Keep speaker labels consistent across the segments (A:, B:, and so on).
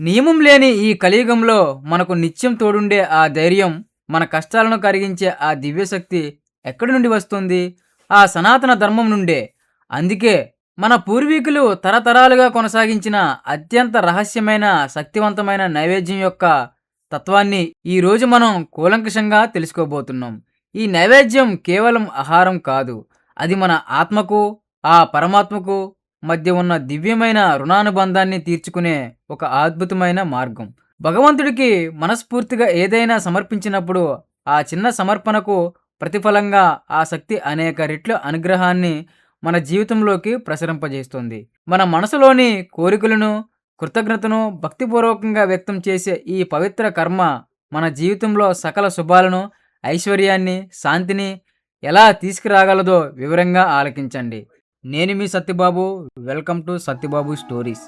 A: నియమం లేని ఈ కలియుగంలో మనకు నిత్యం తోడుండే ఆ ధైర్యం మన కష్టాలను కరిగించే ఆ దివ్యశక్తి ఎక్కడి నుండి వస్తుంది? ఆ సనాతన ధర్మం నుండే. అందుకే మన పూర్వీకులు తరతరాలుగా కొనసాగించిన అత్యంత రహస్యమైన శక్తివంతమైన నైవేద్యం యొక్క తత్వాన్ని ఈరోజు మనం కూలంకషంగా తెలుసుకోబోతున్నాం. ఈ నైవేద్యం కేవలం ఆహారం కాదు. అది మన ఆత్మకు ఆ పరమాత్మకు మధ్య ఉన్న దివ్యమైన రుణానుబంధాన్ని తీర్చుకునే ఒక అద్భుతమైన మార్గం. భగవంతుడికి మనస్ఫూర్తిగా ఏదైనా సమర్పించినప్పుడు ఆ చిన్న సమర్పణకు ప్రతిఫలంగా ఆ శక్తి అనేక రెట్ల అనుగ్రహాన్ని మన జీవితంలోకి ప్రసరింపజేస్తుంది. మన మనసులోని కోరికలను కృతజ్ఞతను భక్తిపూర్వకంగా వ్యక్తం చేసే ఈ పవిత్ర కర్మ మన జీవితంలో సకల శుభాలను ఐశ్వర్యాన్ని శాంతిని ఎలా తీసుకురాగలదో వివరంగా ఆలకించండి. నేను మీ Satyababu. Welcome to Satyababu stories.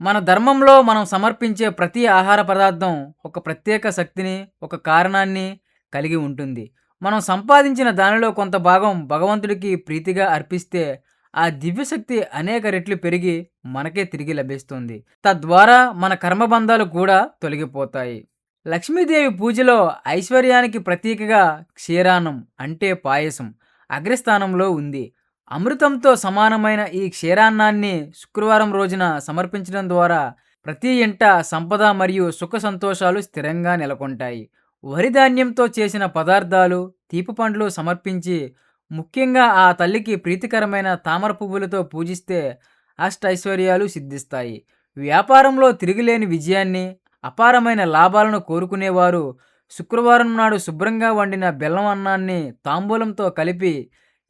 A: మన ధర్మంలో మనం సమర్పించే ప్రతి ఆహార పదార్థం ఒక ప్రత్యేక శక్తిని ఒక కారణాన్ని కలిగి ఉంటుంది. మనం సంపాదించిన దానిలో కొంత భాగం భగవంతుడికి ప్రీతిగా అర్పిస్తే ఆ దివ్యశక్తి అనేక రెట్లు పెరిగి మనకే తిరిగి లభిస్తుంది. తద్వారా మన కర్మబంధాలు కూడా తొలగిపోతాయి. లక్ష్మీదేవి పూజలో ఐశ్వర్యానికి ప్రతీకగా క్షీరాన్నం అంటే పాయసం. అగ్రస్థానంలో ఉంది. అమృతంతో సమానమైన ఈ క్షీరాన్నాన్ని శుక్రవారం రోజున సమర్పించడం ద్వారా ప్రతి ఇంట సంపద మరియు సుఖ సంతోషాలు స్థిరంగా నెలకొంటాయి. వరిధాన్యంతో చేసిన పదార్థాలు తీపి పండ్లు సమర్పించి ముఖ్యంగా ఆ తల్లికి ప్రీతికరమైన తామర పువ్వులతో పూజిస్తే అష్టైశ్వర్యాలు సిద్ధిస్తాయి. వ్యాపారంలో తిరిగిలేని విజయాన్ని అపారమైన లాభాలను కోరుకునేవారు శుక్రవారం నాడు శుభ్రంగా వండిన బెల్లం అన్నాన్ని తాంబూలంతో కలిపి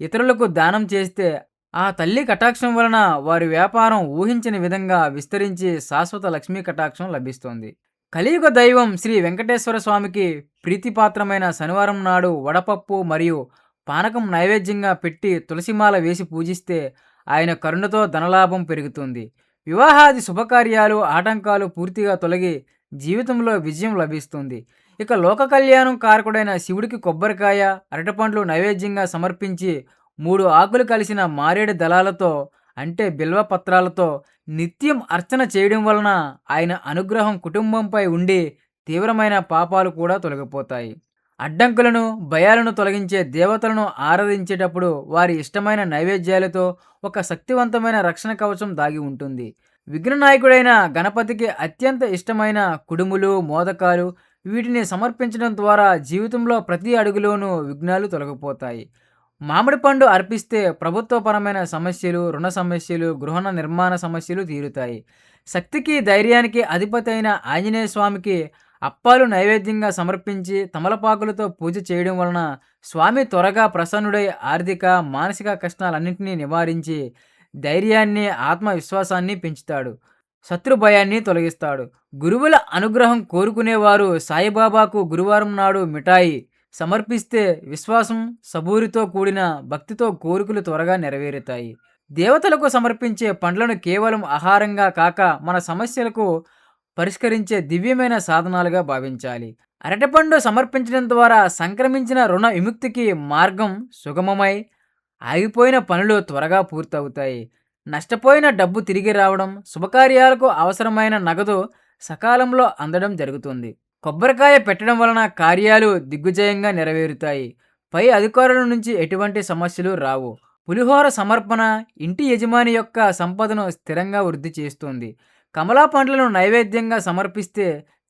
A: ఇతరులకు దానం చేస్తే ఆ తల్లి కటాక్షం వలన వారి వ్యాపారం ఊహించిన విధంగా విస్తరించి శాశ్వత లక్ష్మీ కటాక్షం లభిస్తుంది. కలియుగ దైవం శ్రీ వెంకటేశ్వర స్వామికి ప్రీతిపాత్రమైన శనివారం నాడు వడపప్పు మరియు పానకం నైవేద్యంగా పెట్టి తులసిమాల వేసి పూజిస్తే ఆయన కరుణతో ధనలాభం పెరుగుతుంది. వివాహాది శుభకార్యాలు ఆటంకాలు పూర్తిగా తొలగి జీవితంలో విజయం లభిస్తుంది. ఇక లోక కళ్యాణం కారకుడైన శివుడికి కొబ్బరికాయ అరటిపండ్లు నైవేద్యంగా సమర్పించి మూడు ఆకులు కలిసిన మారేడు దళాలతో అంటే బిల్వ పత్రాలతో నిత్యం అర్చన చేయడం వలన ఆయన అనుగ్రహం కుటుంబంపై ఉండి తీవ్రమైన పాపాలు కూడా తొలగిపోతాయి. అడ్డంకులను భయాలను తొలగించే దేవతలను ఆరాధించేటప్పుడు వారి ఇష్టమైన నైవేద్యాలతో ఒక శక్తివంతమైన రక్షణ కవచం దాగి ఉంటుంది. విఘ్ననాయకుడైన గణపతికి అత్యంత ఇష్టమైన కుడుములు మోదకాలు వీటిని సమర్పించడం ద్వారా జీవితంలో ప్రతి అడుగులోనూ విఘ్నాలు తొలగిపోతాయి. మామిడి పండు అర్పిస్తే ప్రభుత్వపరమైన సమస్యలు రుణ సమస్యలు గృహ నిర్మాణ సమస్యలు తీరుతాయి. శక్తికి ధైర్యానికి అధిపతి అయిన ఆంజనేయ స్వామికి అప్పాలు నైవేద్యంగా సమర్పించి తమలపాకులతో పూజ చేయడం వలన స్వామి త్వరగా ప్రసన్నుడై ఆర్థిక మానసిక కష్టాలన్నింటినీ నివారించి ధైర్యాన్ని ఆత్మవిశ్వాసాన్ని పెంచుతాడు. శత్రుభయాన్ని తొలగిస్తాడు. గురువుల అనుగ్రహం కోరుకునేవారు సాయిబాబాకు గురువారం నాడు మిఠాయి సమర్పిస్తే విశ్వాసం సబూరితో కూడిన భక్తితో కోరికలు త్వరగా నెరవేరుతాయి. దేవతలకు సమర్పించే పండ్లను కేవలం ఆహారంగా కాక మన సమస్యలకు పరిష్కరించే దివ్యమైన సాధనాలుగా భావించాలి. అరటిపండు సమర్పించడం ద్వారా సంక్రమించిన రుణ విముక్తికి మార్గం సుగమమై ఆగిపోయిన పనులు త్వరగా పూర్తవుతాయి. నష్టపోయిన డబ్బు తిరిగి రావడం శుభకార్యాలకు అవసరమైన నగదు సకాలంలో అందడం జరుగుతుంది. కొబ్బరికాయ పెట్టడం వలన కార్యాలు దిగ్విజయంగా నెరవేరుతాయి. పై అధికారుల నుంచి ఎటువంటి సమస్యలు రావు. పులిహోర సమర్పణ ఇంటి యజమాని యొక్క సంపదను స్థిరంగా వృద్ధి చేస్తుంది. కమలా పండ్లను నైవేద్యంగా సమర్పిస్తే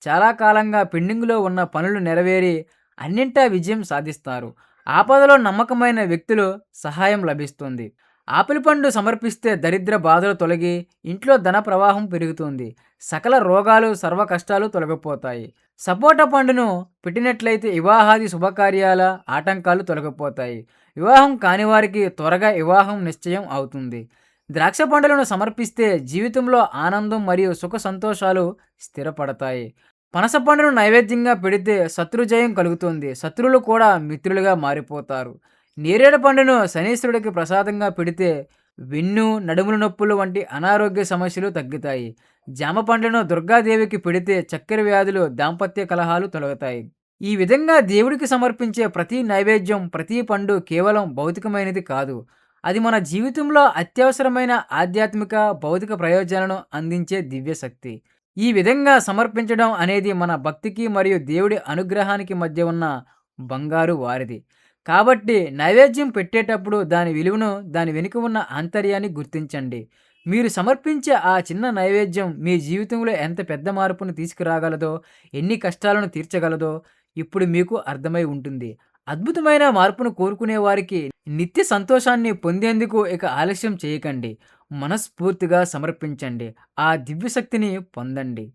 A: చాలా కాలంగా పెండింగ్లో ఉన్న పనులు నెరవేరి అన్నింటా విజయం సాధిస్తారు. ఆపదలో నమ్మకమైన వ్యక్తులు సహాయం లభిస్తుంది. ఆపిల్ పండు సమర్పిస్తే దరిద్ర బాధలు తొలగి ఇంట్లో ధన ప్రవాహం పెరుగుతుంది. సకల రోగాలు సర్వ కష్టాలు తొలగిపోతాయి. సపోటా పండును పెట్టినట్లయితే వివాహాది శుభకార్యాల ఆటంకాలు తొలగిపోతాయి. వివాహం కాని వారికి త్వరగా వివాహం నిశ్చయం అవుతుంది. ద్రాక్ష పండులను సమర్పిస్తే జీవితంలో ఆనందం మరియు సుఖ సంతోషాలు స్థిరపడతాయి. పనస పండును నైవేద్యంగా పెడితే శత్రుజయం కలుగుతుంది. శత్రువులు కూడా మిత్రులుగా మారిపోతారు. నేరేడు పండును శనీశ్వరుడికి ప్రసాదంగా పెడితే వెన్ను నడుముల నొప్పులు వంటి అనారోగ్య సమస్యలు తగ్గుతాయి. జామ పండ్లను దుర్గాదేవికి పెడితే చక్కెర వ్యాధులు దాంపత్య కలహాలు తొలగుతాయి. ఈ విధంగా దేవుడికి సమర్పించే ప్రతి నైవేద్యం ప్రతి పండు కేవలం భౌతికమైనది కాదు. అది మన జీవితంలో అత్యవసరమైన ఆధ్యాత్మిక భౌతిక ప్రయోజనాలను అందించే దివ్యశక్తి. ఈ విధంగా సమర్పించడం అనేది మన భక్తికి మరియు దేవుడి అనుగ్రహానికి మధ్య ఉన్న బంగారు వారిది. కాబట్టి నైవేద్యం పెట్టేటప్పుడు దాని విలువను దాని వెనుక ఉన్న ఆంతర్యాన్ని గుర్తించండి. మీరు సమర్పించే ఆ చిన్న నైవేద్యం మీ జీవితంలో ఎంత పెద్ద మార్పును తీసుకురాగలదో ఎన్ని కష్టాలను తీర్చగలదో ఇప్పుడు మీకు అర్థమై ఉంటుంది. అద్భుతమైన మార్పును కోరుకునే వారికి నిత్య సంతోషాన్ని పొందేందుకు ఇక ఆలస్యం చేయకండి. మనస్ఫూర్తిగా సమర్పించండి. ఆ దివ్యశక్తిని పొందండి.